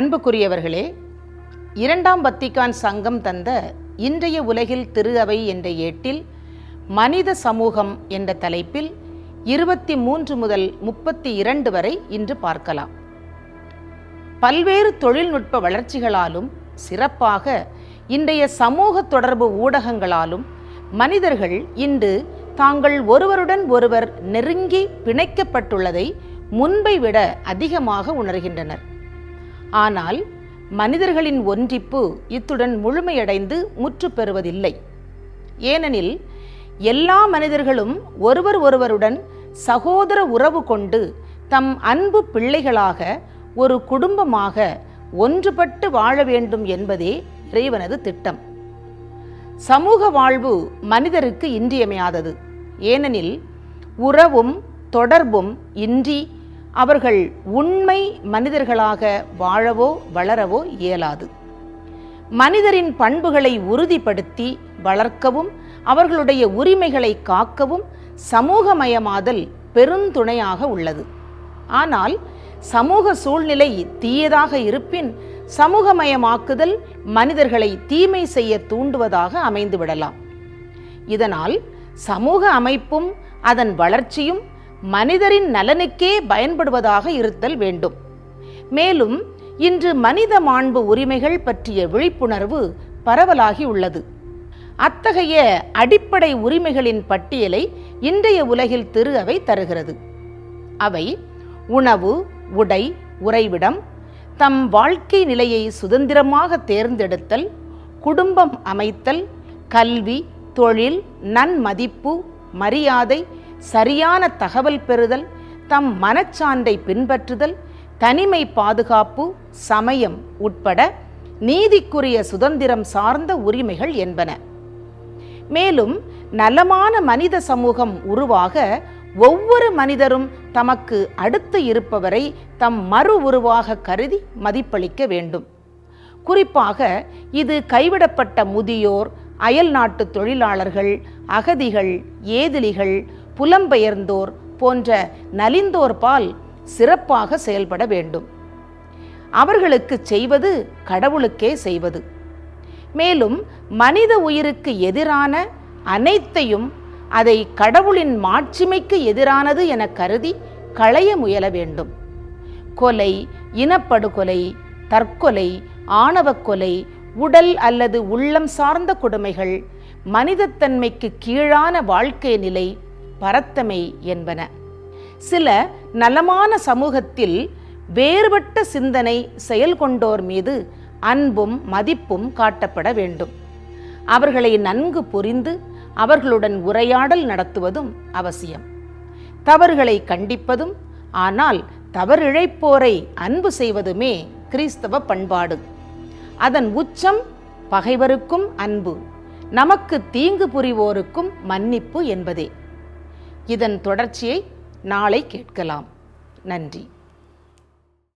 அன்புக்குரியவர்களே இரண்டாம் வத்திக்கான் சங்கம் தந்த இன்றைய உலகில் திரு அவை என்ற ஏட்டில் மனித சமூகம் என்ற தலைப்பில் இருபத்தி மூன்று முதல் முப்பத்தி இரண்டு வரை இன்று பார்க்கலாம். பல்வேறு தொழில்நுட்ப வளர்ச்சிகளாலும் சிறப்பாக இன்றைய சமூக தொடர்பு ஊடகங்களாலும் மனிதர்கள் இன்று தாங்கள் ஒருவருடன் ஒருவர் நெருங்கி பிணைக்கப்பட்டுள்ளதை முன்பை விட அதிகமாக உணர்கின்றனர். ஆனால் மனிதர்களின் ஒன்றிப்பு இத்துடன் முழுமையடைந்து முற்று பெறுவதில்லை. ஏனெனில் எல்லா மனிதர்களும் ஒருவர் ஒருவருடன் சகோதர உறவு கொண்டு தம் அன்பு பிள்ளைகளாக ஒரு குடும்பமாக ஒன்றுபட்டு வாழ வேண்டும் என்பதே இறைவனது திட்டம். சமூக வாழ்வு மனிதருக்கு இன்றியமையாதது. ஏனெனில் உறவும் தொடர்பும் இன்றி அவர்கள் உண்மை மனிதர்களாக வாழவோ வளரவோ இயலாது. மனிதரின் பண்புகளை உறுதிப்படுத்தி வளர்க்கவும் அவர்களுடைய உரிமைகளை காக்கவும் சமூகமயமாதல் பெருந்துணையாக உள்ளது. ஆனால் சமூக சூழ்நிலை தீயதாக இருப்பின் சமூகமயமாக்குதல் மனிதர்களை தீமை செய்ய தூண்டுவதாக அமைந்துவிடலாம். இதனால் சமூக அமைப்பும் அதன் வளர்ச்சியும் மனிதரின் நலனுக்கே பயன்படுவதாக இருத்தல் வேண்டும். மேலும் இன்று மனித மாண்பு உரிமைகள் பற்றிய விழிப்புணர்வு பரவலாகி உள்ளது. அத்தகைய அடிப்படை உரிமைகளின் பட்டியலை இன்றைய உலகில் திரு அவை தருகிறது. அவை உணவு உடை உறைவிடம் தம் வாழ்க்கை நிலையை சுதந்திரமாக தேர்ந்தெடுத்தல் குடும்பம் அமைத்தல் கல்வி தொழில் நன்மதிப்பு மரியாதை சரியான தகவல் பெறுதல் தம் மனச்சான்றை பின்பற்றுதல் தனிமை பாதுகாப்பு சமயம் உட்பட நீதிக்குரிய சுதந்திரம் சார்ந்த உரிமைகள் என்பன. மேலும் நலமான மனித சமூகம் உருவாக ஒவ்வொரு மனிதரும் தமக்கு அடுத்து இருப்பவரை தம் மறு உருவாக கருதி மதிப்பளிக்க வேண்டும். குறிப்பாக இது கைவிடப்பட்ட முதியோர் அயல் நாட்டு தொழிலாளர்கள் அகதிகள் ஏதிலிகள் புலம்பெயர்ந்தோர் போன்ற நலிந்தோர் பால் சிறப்பாக செயல்பட வேண்டும். அவர்களுக்கு செய்வது கடவுளுக்கே செய்வது. மேலும் மனித உயிருக்கு எதிரான அனைத்தையும் அதை கடவுளின் மாட்சிமைக்கு எதிரானது என கருதி களைய முயல வேண்டும். கொலை இனப்படுகொலை தற்கொலை ஆணவக்கொலை உடல் அல்லது உள்ளம் சார்ந்த கொடுமைகள் மனிதத்தன்மைக்கு கீழான வாழ்க்கை நிலை பரத்தமை என்பன. சில நலமான சமூகத்தில் வேறுபட்ட சிந்தனை செயல் கொண்டோர் மீது அன்பும் மதிப்பும் காட்டப்பட வேண்டும். அவர்களை நன்கு புரிந்து அவர்களுடன் உரையாடல் நடத்துவதும் அவசியம். தவறுகளை கண்டிப்பதும் ஆனால் தவறிழைப்போரை அன்பு செய்வதுமே கிறிஸ்தவ பண்பாடு. அதன் உச்சம் பகைவருக்கும் அன்பு நமக்கு தீங்கு புரிவோருக்கும் மன்னிப்பு என்பதே. இதன் தொடர்ச்சியை நாளை கேட்கலாம். நன்றி.